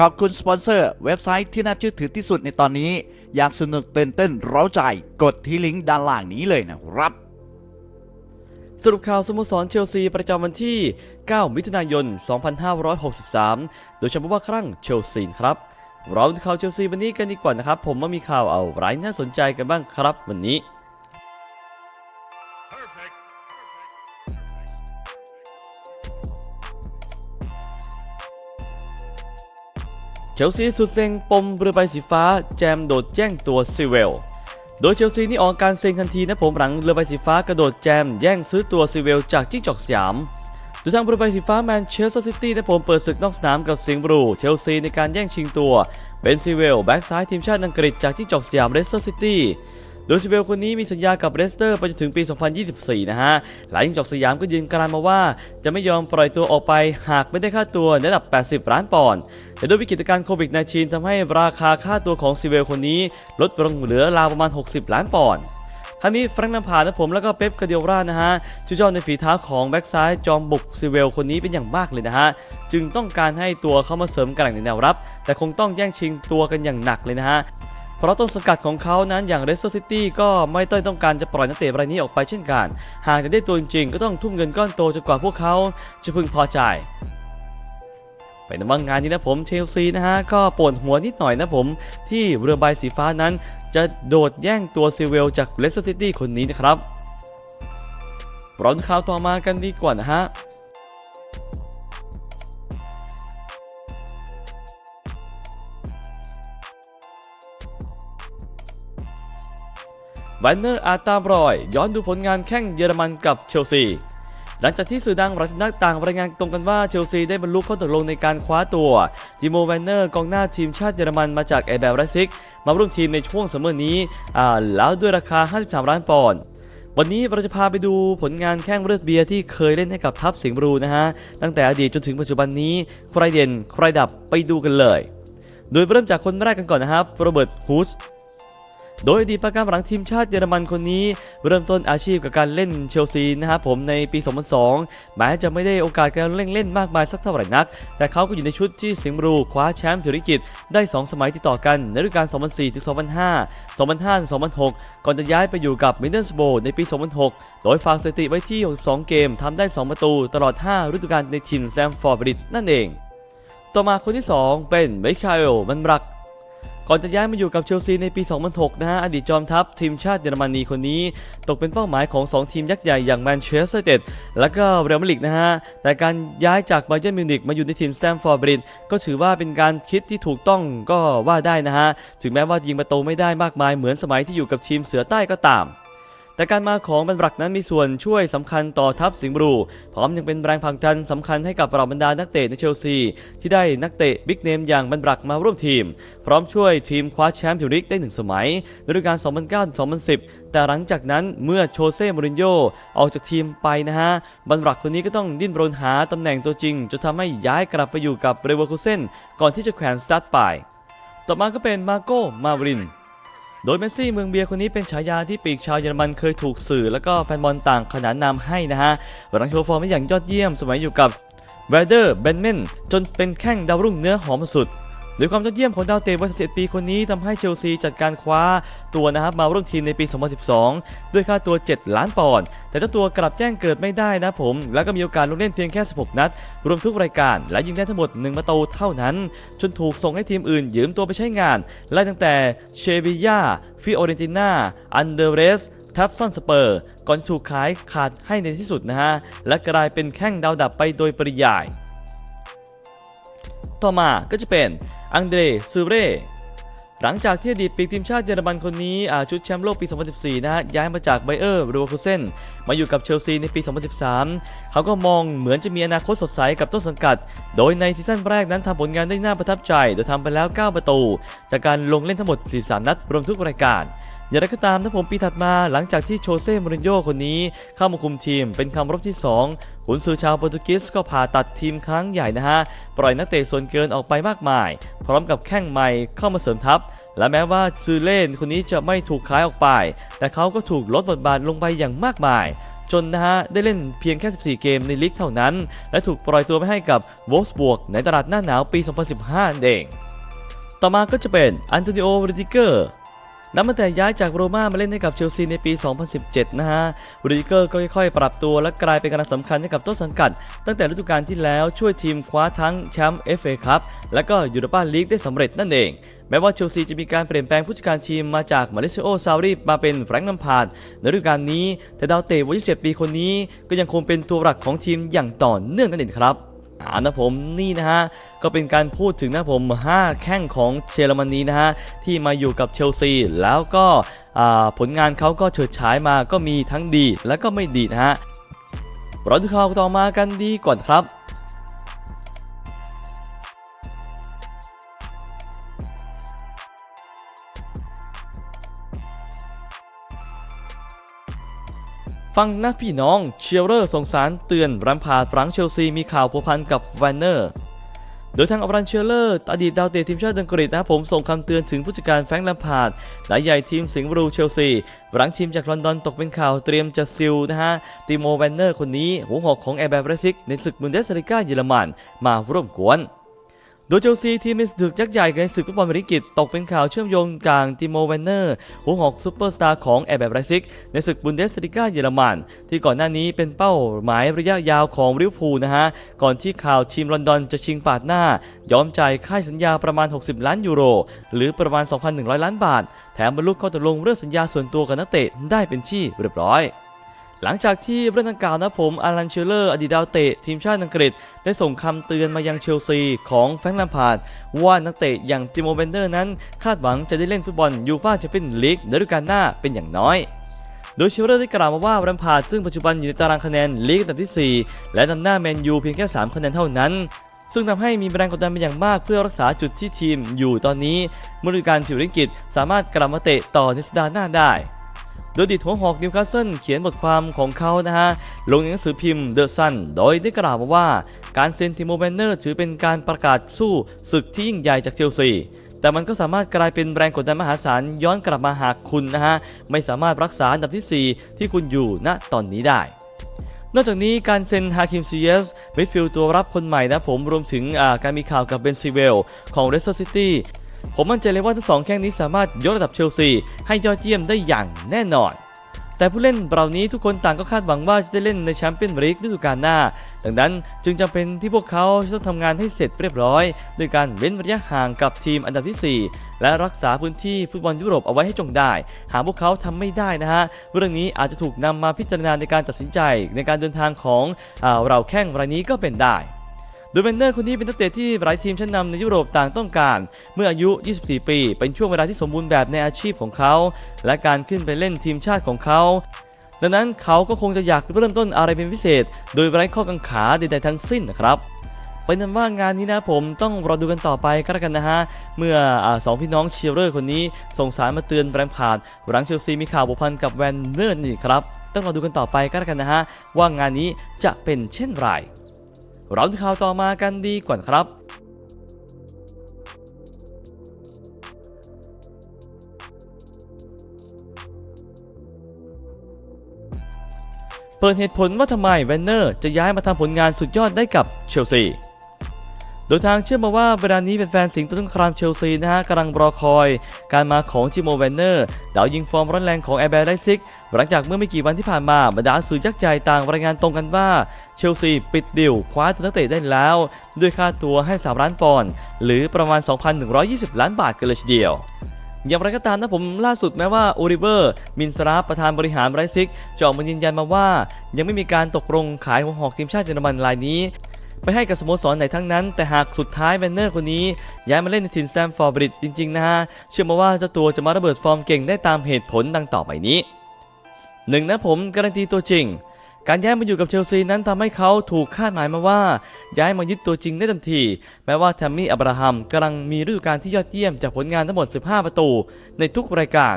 ขอบคุณสปอนเซอร์เว็บไซต์ที่น่าเชื่อถือที่สุดในตอนนี้ อยากสนุกเต้นเต้นเร้าใจ กดที่ลิงก์ด้านล่างนี้เลยนะครับ สรุปข่าวสโมสรเชลซีประจำวันที่ 9 มิถุนายน 2563 โดยเฉพาะว่าครั้งเชลซีครับเราดูข่าวเชลซีวันนี้กันดีกว่านะครับ ผมว่ามีข่าวเอาไรน่าสนใจกันบ้างครับวันนี้ เชลซีสุดเซ็งปมเรือใบสีฟ้า แจมโดดแย่งตัวซิเวล โดยเชลซีนี่ออกการเซ็งทันทีนะผมหลังเรือใบสีฟ้ากระโดดแจมแย่งซื้อตัวซิเวลจากจิ้งจอกสยามโดยทางเรือใบสีฟ้าแมนเชสเตอร์ซิตี้นะผมเปิดศึกนอกสนามกับสิงห์บลูเชลซีในการแย่งชิงตัวเป็นซิเวลแบ็กซ้ายทีมชาติอังกฤษจากจิ้งจอกสยามเลสเตอร์ซิตี้โดยซิเวลคนนี้มีสัญญากับเลสเตอร์ไปจนถึงปี 2024 นะฮะ หลายยิงจอกสยามก็ยืนกรานมาว่า จะไม่ยอมปล่อยตัวออกไปหากไม่ได้ค่าตัวในระดับ 80 ล้านปอนด์ แต่ด้วยวิกฤตการณ์โควิด -19 ทำให้ราคาค่าตัวของซิเวลคนนี้ ลดลงเหลือราวประมาณ 60 ล้านปอนด์ทั้งนี้แฟรงค์ลัมพานะผมแล้วก็เป๊ปกาเดียร่านะฮะชื่นชอบในฝีเท้าของแบ็กซ้ายจอมบุกซิเวลคนนี้เป็นอย่างมากเลยนะฮะ จึงต้องการให้ตัวเข้ามาเสริมกำลังในแนวรับ แต่คงต้องแย่งชิงตัวกันอย่างหนักเลยนะฮะเพราะต้นสังกัดของเขานั้นอย่างเรสเตอร์ซิตี้ก็ไม่ต้อยต้องการจะปล่อยนักเตะรายนี้ออกไปเช่นกัน หากจะได้ตัวจริงก็ต้องทุ่มเงินก้อนโตจนกว่าพวกเขาจะพึงพอใจ ไปในว่างานนี้นะผมเชลซีนะฮะก็ปวดหัวนิดหน่อยนะผม ที่เรือใบสีฟ้านั้น จะโดดแย่งตัวซิเวลจากเลสเตอร์ซิตี้คนนี้นะครับร้อนข่าวต่อมากันดีกว่านะฮะไวเนอร์อาตามรอย ย้อนดูผลงานแข่งเยอรมันกับเชลซี หลังจากที่สื่อดังหลายนักต่างรายงานตรงกันว่าเชลซีได้บรรลุข้อตกลงในการคว้าตัวดิโมแวนเนอร์กองหน้าทีมชาติเยอรมันมาจากเอเบลไรซิก มาร่วมทีมในช่วงซัมเมอร์นี้แล้วด้วยราคา 53 ล้านปอนด์วันนี้เราจะพาไปดูผลงานแข้งเลือดเบียร์ที่เคยเล่นให้กับทัพสิงห์บลูนะฮะ ตั้งแต่อดีตจนถึงปัจจุบันนี้ ใครเด่น ใครดับไปดูกันเลย โดยเริ่มจากคนแรกกันก่อนนะครับโรเบิร์ตฮูส โดยอดีตประการหลังทีมชาติเยอรมันคนนี้ เริ่มต้นอาชีพกับการเล่นเชลซีนะครับผมในปี 2002 แม้จะไม่ได้โอกาสการเล่นเล่นมากมายสักเท่าไหร่นัก แต่เขาก็อยู่ในชุดที่สิงห์บลูคว้าแชมป์ธุรกิจได้ 2 สมัยติดต่อกันในฤดูกาล 2004 ถึง 2005 2005 ถึง 2006 ก่อนจะย้ายไปอยู่กับมิดเดิลสโบในปี 2006 โดยฝากสถิติไว้ที่ 62 เกมทำได้ 2 ประตูตลอด 5 ฤดูกาลในถิ่นแซมฟอร์ดบริดนั่นเอง ต่อมาคนที่ 2 เป็นไมคาเอลมันรัก ก่อนจะย้ายมาอยู่กับเชลซีในปี 2006 นะฮะ อดีตจอมทัพทีมชาติเยอรมนีคนนี้ ตกเป็นเป้าหมายของ 2 ทีมยักษ์ใหญ่อย่างแมนเชสเตอร์ยูไนเต็ดและก็เรอัลมาดริดนะฮะ แต่การย้ายจากบาเยิร์นมิวนิกมาอยู่ในทีมสแตมฟอร์บริดก็ถือว่าเป็นการคิดที่ถูกต้องก็ว่าได้นะฮะ ถึงแม้ว่ายิงประตูไม่ได้มากมายเหมือนสมัยที่อยู่กับทีมเสือใต้ก็ตาม แต่การมาของบันรักนั้นมีส่วนช่วยสำคัญต่อทัพสิงห์บลูพร้อมยังเป็นแรงผลักดันสำคัญให้กับเหล่าบรรดานักเตะในเชลซี ที่ได้นักเตะบิ๊กเนมอย่างบันรักมาร่วมทีม พร้อมช่วยทีมคว้าแชมป์พรีเมียร์ลีกได้หนึ่งสมัยในฤดูกาล 2009-2010 แต่หลังจากนั้นเมื่อโชเซ่มูรินโญ่ออกจากทีมไปนะฮะบันรักคนนี้ก็ต้องดิ้นรนหาตำแหน่งตัวจริงจนทำให้ย้ายกลับไปอยู่กับเรเวอร์คูเซนก่อนที่จะแขวนสตาร์ทไป ต่อมาก็เป็นมาโก้มาวิน โดยเมสซี่เมืองเบียร์คนนี้เป็นฉายาที่ปีกชาวเยอรมันเคยถูกสื่อ และก็แฟนบอลต่างขนานนามให้นะฮะหลังโชว์ฟอร์มได้อย่างยอดเยี่ยมสมัยอยู่กับเวเดอร์เบนเมนจนเป็นแข้งดาวรุ่งเนื้อหอมสุด โดยความยอดเยี่ยมของดาวเตะวัย11ปีคนนี้ทำให้เชลซีจัดการคว้าตัวนะครับมาร่วมทีมในปี 2012 ด้วยค่าตัว 7 ล้านปอนด์แต่เจ้าตัวกลับแจ้งเกิดไม่ได้นะผม แล้วก็มีโอกาสลงเล่นเพียงแค่ 16 นัด รวมทุกรายการ และยิงได้ทั้งหมด 1 ประตูเท่านั้นจนถูกส่งให้ทีมอื่นยืมตัวไปใช้งาน ไล่ตั้งแต่เชวิยาฟิโอเรนติน่าอันเดเรสทับซอนสเปอร์ก่อนถูกขายขาดให้ในที่สุดนะฮะ และกลายเป็นแข้งดาวดับไปโดยปริยาย ต่อมาก็จะเป็น อังเดรซูเร่ หลังจากที่อดีตปีกทีมชาติเยอรมันคนนี้อาชุดแชมป์โลกปี 2014 นะฮะย้ายมาจากไบเออร์รูวคูเซนมาอยู่กับเชลซีในปี 2013 เขาก็มองเหมือนจะมีอนาคตสดใสกับต้นสังกัด โดยในซีซั่นแรกนั้นทำผลงานได้น่าประทับใจ โดยทำไปแล้ว 9 ประตู จากการลงเล่นทั้งหมด 43 นัดรวมทุกรายการ อย่างไรก็ตามนะผมปีถัดมาหลังจากที่โชเซ่มูรินโญ่คนนี้เข้ามาคุมทีมเป็นคำรบที่ 2 ขุนซือชาวโปรตุเกสก็ผ่าตัดทีมครั้งใหญ่นะฮะ ปล่อยนักเตะส่วนเกินออกไปมากมาย พร้อมกับแข้งใหม่เข้ามาเสริมทัพ และแม้ว่าซือเล่นคนนี้จะไม่ถูกขายออกไป แต่เขาก็ถูกลดบทบาทลงไปอย่างมากมายจนนะฮะ ได้เล่นเพียงแค่ 14 เกมในลีกเท่านั้น และถูกปล่อยตัวไปให้กับวอลฟสบวกในตลาดหน้าหนาวปี 2015 เอง ต่อมาก็จะเป็นอันโตนิโอริดิเกอร์ นับตั้งแต่ย้ายจากโรม่ามาเล่นให้กับเชลซีในปี 2017 นะฮะรูดิเกอร์ก็ค่อยๆ ปรับตัวและกลายเป็นกำลังสำคัญให้กับต้นสังกัด ตั้งแต่ฤดูกาลที่แล้วช่วยทีมคว้าทั้งแชมป์ FA คัพและก็ยูโรปาลีกได้สำเร็จนั่นเองแม้ว่าเชลซีจะมีการเปลี่ยนแปลงผู้จัดการทีมมาจากมาเลเซียโอซาวรีมาเป็นแฟรงค์นัมพาร์ดในฤดูกาลนี้ แต่ดาวเตะวัย27ปีคนนี้ก็ยังคงเป็นตัวหลักของทีมอย่างต่อเนื่องนั่นเองครับานะผมนี่นะฮะก็เป็นการพูดถึงนะผม 5 แข้งของเชอรมนีนะฮะที่มาอยู่กับเชลซีแล้วก็ผลงานเขาก็เฉิดฉายมาก็มีทั้งดีและก็ไม่ดีนะฮะเราดูข่าวต่อมากันดีก่อนครับ ฟังนะพี่น้องเชียร์เลอร์สงสารเตือนรัมพาดฟรังเชลซีมีข่าวพัวพันกับแวนเนอร์ โดยทางอับรันเชลเลอร์อดีตดาวเตะทีมชาติอังกฤษนะครับผมส่งคำเตือนถึงผู้จัดการแฟรงค์แลมพาร์ดนายใหญ่ทีมสิงห์บรูเชลซีหลังทีมจากลอนดอนตกเป็นข่าวเตรียมจะซิลนะฮะติโมแวนเนอร์คนนี้หัวหอกของแอร์แบร์เรซิกในศึกบุนเดสลิก้าเยอรมันมาร่วมกวน โดยเชลซีทีมในศึกยักษ์ใหญ่ในศึกฟุตบอลอเมริกิตตกเป็นข่าวเชื่อมโยงกลางติโมแวนเนอร์หัวหอกซูเปอร์สตาร์ของแอร์แบบไรซิก ในศึกบุนเดสลิก้าเยอรมัน ที่ก่อนหน้านี้เป็นเป้าหมายระยะยาวของริวพูลนะฮะ ก่อนที่ข่าวทีมลอนดอนจะชิงปาดหน้า ยอมจ่ายค่าสัญญาประมาณ 60 ล้านยูโร หรือประมาณ 2,100 ล้านบาท แถมบรรลุข้อตกลงเรื่องสัญญาส่วนตัวกับนักเตะได้เป็นที่เรียบร้อย หลังจากที่เรื่องดังกล่าวนะผมอารันเชลเลอร์อดีตดาวเตะทีมชาติอังกฤษ ได้ส่งคำเตือนมายังเชลซีของแฟรงค์แลมพาร์ดว่านักเตะอย่างติโมเบนเดอร์นั้น คาดหวังจะได้เล่นฟุตบอลยูฟ่าแชมเปี้ยนลีกในฤดูกาลหน้าเป็นอย่างน้อยโดยเชลเลอร์ได้กล่าวมาว่าแรมพาร์ดซึ่งปัจจุบันอยู่ในตารางคะแนนลีกอันดับที่ 4 และนำหน้าแมนยูเพียงแค่ 3 คะแนนเท่านั้น ซึ่งทำให้มีแรงกดดันเป็นอย่างมากเพื่อรักษาจุดที่ทีมอยู่ตอนนี้เมื่อฤดูกาลผิวริงกิตสามารถกลับมาเตะต่อในสัปดาห์หน้าได้ โดยดิดหัวหอกนิวคาสเซิลเขียนบทความของเขานะฮะ ลงในหนังสือพิมพ์เดอะซันโดยได้กล่าวมาว่าการเซ็นทิโมแบนเนอร์ถือเป็นการประกาศสู้ศึกที่ยิ่งใหญ่จากเชลซี แต่มันก็สามารถกลายเป็นแรงกดดันมหาศาลย้อนกลับมาหากคุณนะฮะ ไม่สามารถรักษาอันดับที่ 4 ที่คุณอยู่ณตอนนี้ได้นอกจากนี้การเซ็นฮาคิมซีเยสมิดฟิลด์ตัวรับคนใหม่นะผมรวมถึงการมีข่าวกับเบนซิเวลของเรสเตอร์ซิตี้ ผมมั่นใจเลยว่าทั้งสองแข้งนี้สามารถยกระดับเชลซีให้ยอดเยี่ยมได้อย่างแน่นอน แต่ผู้เล่นเหล่านี้ทุกคนต่างก็คาดหวังว่าจะได้เล่นในแชมเปี้ยนส์ลีกฤดูกาลหน้า ดังนั้นจึงจำเป็นที่พวกเขาจะต้องทำงานให้เสร็จเรียบร้อยด้วยการเว้นระยะห่างกับทีมอันดับทีสี่ 4 และรักษาพื้นที่ฟุตบอลยุโรปเอาไว้ให้จงได้ หากพวกเขาทำไม่ได้นะฮะเรื่องนี้อาจจะถูกนำมาพิจารณาในการตัดสินใจในการเดินทางของอเราแข้งรายนี้ก็เป็นได้ ดยเบนเนอร์คนนี้เป็นนักเตะที่หลายทีมชั้นนำในยุโรปต่างต้องการ เมื่ออายุ 24 ปี เป็นช่วงเวลาที่สมบูรณ์แบบในอาชีพของเขา และการขึ้นไปเล่นทีมชาติของเขา ดังนั้นเขาก็คงจะอยากเริ่มต้นอะไรเป็นพิเศษ โดยไร้ข้อกังขาใดๆทั้งสิ้นนะครับเป็นนั้นว่างานนี้นะผมต้องรอดูกันต่อไปก็แล้วกันนะฮะ เมื่ออสองพี่น้องเชียร์เลอร์คนนี้ ส่งสารมาเตือนแบรนพาร์ดหลังเชลซีมีข่าวผูกพันกับแวนเนอร์นี่ครับ ต้องรอดูกันต่อไปก็แล้วกันนะฮะ ว่างานนี้จะเป็นเช่นไร เราดูข่าวต่อมากันดีกว่าครับเปิดเหตุผลว่าทำไมแวนเนอร์จะย้ายมาทำผลงานสุดยอดได้กับเชลซี โดยทางเชื่อมาว่าเวลานี้เป็นแฟนสิงห์ต้นครามเชลซีนะฮะกำลังรอคอย การมาของจิโมแวนเนอร์ดาวยิงฟอร์มร้อนแรงของแอร์แบร์ไลซิกหลังจากเมื่อไม่กี่วันที่ผ่านมาบรรดาสื่อยักษ์ใหญ่ต่างรายงานตรงกันว่าเชลซีปิดดิวคว้าตัวนักเตะได้แล้ว ด้วยค่าตัวให้ 3 ล้านปอนด์หรือประมาณ 2,120 ล้านบาทกันเลยทีเดียวอย่างไรก็ตามนะผมล่าสุดแม้ว่าโอริเวอร์ มินสราประธานบริหารไรซิกจะออกมายืนยันมาว่า ยังไม่มีการตกลงขายหัวหอกทีมชาติเยอรมันรายนี้ ไปให้กับสโมสรไหนทั้งนั้น แต่หากสุดท้ายแบนเนอร์คนนี้ ย้ายมาเล่นในทีมแซมฟอร์บริดจริง ๆ นะฮะ เชื่อมาว่าเจ้าตัวจะมาระเบิดฟอร์มเก่งได้ตามเหตุผลดังต่อไปนี้หนึ่งนะผมการันตีตัวจริง การย้ายมาอยู่กับเชลซีนั้นทำให้เขาถูกคาดหมายมาว่า ย้ายมายึดตัวจริงได้ทันที แม้ว่าแทมมี่อับราฮัมกำลังมีฤดูกาลที่ยอดเยี่ยมจากผลงานทั้งหมด 15 ประตูในทุกรายการ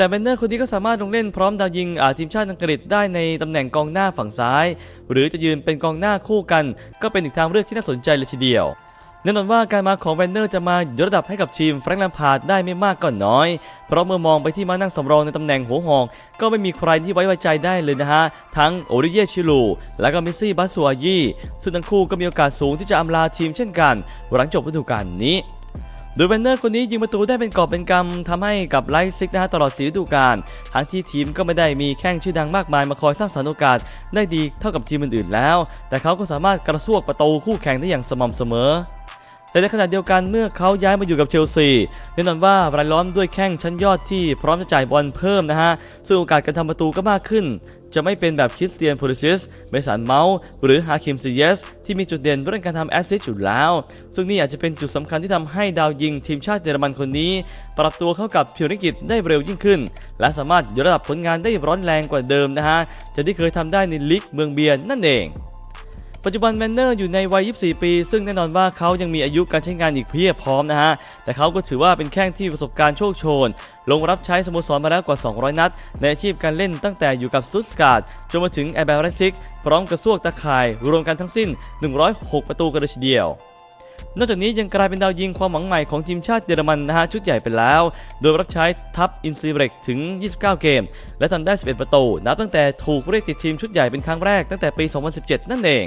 แต่เบนเนอร์คนนี้ก็สามารถลงเล่นพร้อมดาวยิงทีมชาติอังกฤษได้ในตำแหน่งกองหน้าฝั่งซ้าย หรือจะยืนเป็นกองหน้าคู่กัน ก็เป็นอีกทางเลือกที่น่าสนใจเลยทีเดียวแน่นอนว่าการมาของแวนเนอร์จะมายกระดับให้กับทีมแฟรงค์แลมพาร์ดได้ไม่มากก็น้อย เพราะเมื่อมองไปที่มานั่งสำรองในตำแหน่งหัวหอกก็ไม่มีใครที่ไว้วางใจได้เลยนะฮะ ทั้งโอริเยชิลู และก็มิซี่บัสซัวยีซึ่งทั้งคู่ก็มีโอกาสสูงที่จะอำลาทีมเช่นกัน หลังจบฤดูกาลนี้ ดยเวนเนอร์คนนี้ยิงประตูได้เป็นกอบเป็นกำทำให้กับไลฟ์ซิกนะฮะตลอดสีฤดูกาลทั้งที่ทีมก็ไม่ได้มีแข้งชื่อดังมากมายมาคอยสร้างสรรค์โอกาสได้ดีเท่ากับทีมอื่นๆแล้ว แต่เขาก็สามารถกระซวกประตูคู่แข่งได้อย่างสม่ำเสมอ แต่ในขณะเดียวกันเมื่อเขาย้ายมาอยู่กับเชลซีแน่นอนว่ารายล้อมด้วยแข้งชั้นยอดที่พร้อมจะจ่ายบอลเพิ่มนะฮะ ซึ่งโอกาสการทำประตูก็มากขึ้น จะไม่เป็นแบบคริสเตียนโพลิซิสเมสันเมาส์หรือฮาคิมซีเยสที่มีจุดเด่นเรื่องการทำแอสซิสต์อยู่แล้ว ซึ่งนี่อาจจะเป็นจุดสำคัญที่ทำให้ดาวยิงทีมชาติเยอรมันคนนี้ ปรับตัวเข้ากับพิวนิกิจได้เร็วยิ่งขึ้น และสามารถยกระดับผลงานได้ร้อนแรงกว่าเดิมนะฮะจากที่เคยทำได้ในลีกเมืองเบียร์นั่นเอง ปัจจุบันแมนเนอร์อยู่ในวัย 24 ปี ซึ่งแน่นอนว่าเขายังมีอายุการใช้งานอีกเพียบพร้อมนะฮะ แต่เขาก็ถือว่าเป็นแข้งที่ประสบการณ์โชคโชน ลงรับใช้สโมสรมาแล้วกว่า 200 นัด ในอาชีพการเล่นตั้งแต่อยู่กับสตุตการ์ดจนมาถึงแอร์แบรซิกพร้อมกระซวกตะข่าย รวมกันทั้งสิ้น 106 ประตูกันเลยทีเดียวนอกจากนี้ยังกลายเป็นดาวยิงความหวังใหม่ของทีมชาติเยอรมันนะฮะชุดใหญ่ไปแล้ว โดยรับใช้ทัพอินซีเบรกถึง 29 เกม และทำได้ 11 ประตู นับตั้งแต่ถูกเรียกติดทีมชุดใหญ่เป็นครั้งแรกตั้งแต่ปี 2017 นั่นเอง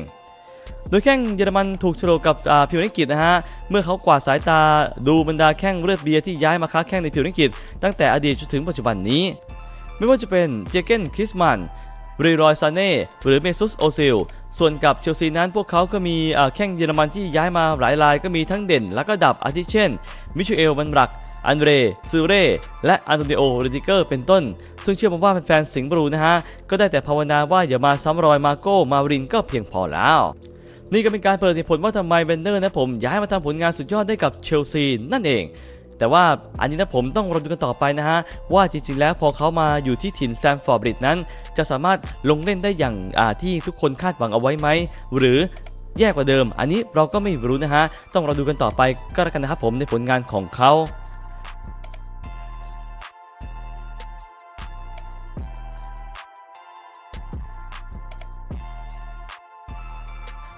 โดยแข้งเยอรมันถูกโฉลกกับอ่าพิวนิกิจนะฮะ เมื่อเขากวาดสายตาดูบรรดาแข้งเลือดเบียร์ที่ย้ายมาค้าแข้งในพิวนิกิจตั้งแต่อดีตจนถึงปัจจุบันนี้ ไม่ว่าจะเป็นเจเกน คริสมันบรีรอยซาเน่หรือเมซุสโอซิล ส่วนกับเชลซีนั้นพวกเขาก็มีแข้งเยอรมันที่ย้ายมาหลายรายก็มีทั้งเด่น และก็ดับอาทิเช่น มิเอลบันรัก อันเดรซูเร่ และอันโตนิโอเรดิเกอร์เป็นต้น ซึ่งเชื่อผมว่าแฟนๆสิงห์บลูนะฮะ ก็ได้แต่ภาวนาว่าอย่ามาซ้ำรอยมาโก้มารินก็เพียงพอแล้ว นี่ก็เป็นการเปิดเหตุผลว่าทำไมเบนเดอร์นะผมย้ายมาทำผลงานสุดยอดได้กับเชลซีนั่นเองแต่ว่าอันนี้นะผมต้องรอดูกันต่อไปนะฮะ ว่าจริงๆแล้วพอเขามาอยู่ที่ถิ่นแซมฟอร์บริดนั้น จะสามารถลงเล่นได้อย่างาที่ทุกคนคาดหวังเอาไว้ไหม หรือแย่กว่าเดิม อันนี้เราก็ไม่รู้นะฮะ ต้องรอดูกันต่อไปก็แล้วกันนะครับผมในผลงานของเขา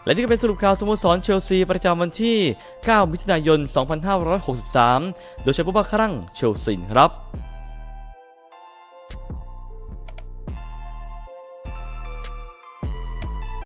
และนี่ก็เป็นสรุปข่าวสโมสรเชลซีประจำวันที่ 9 มิถุนายน 2563 โดยใช้ผู้บ้าครั่งเชลซีครับ